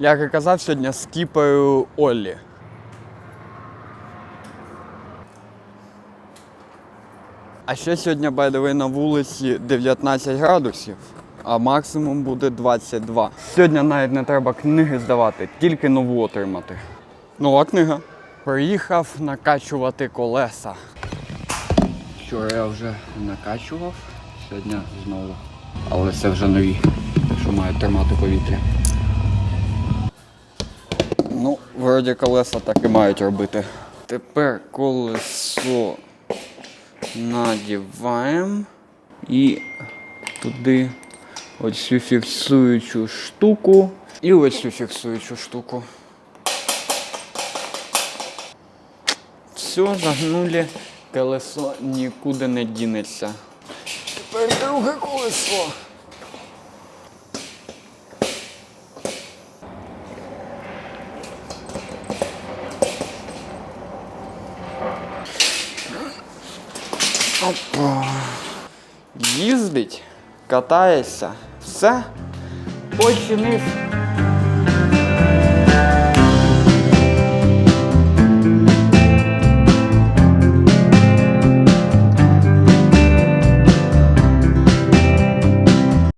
Як і казав, сьогодні скіпаю Оллі. А ще сьогодні, way, на вулиці 19 градусів, а максимум буде 22. Сьогодні навіть не треба книги здавати, тільки нову отримати. Нова книга. Приїхав накачувати колеса. Вчора я вже накачував, сьогодні знову. Але це вже нові, що мають тримати повітря. Ну, вроді колеса так і мають робити. Тепер колесо надіваємо і туди оцю фіксуючу штуку і оцю фіксуючу штуку. Все, загнули, колесо нікуди не дінеться. Тепер друге колесо. Опа. Їздить, катається, все, починив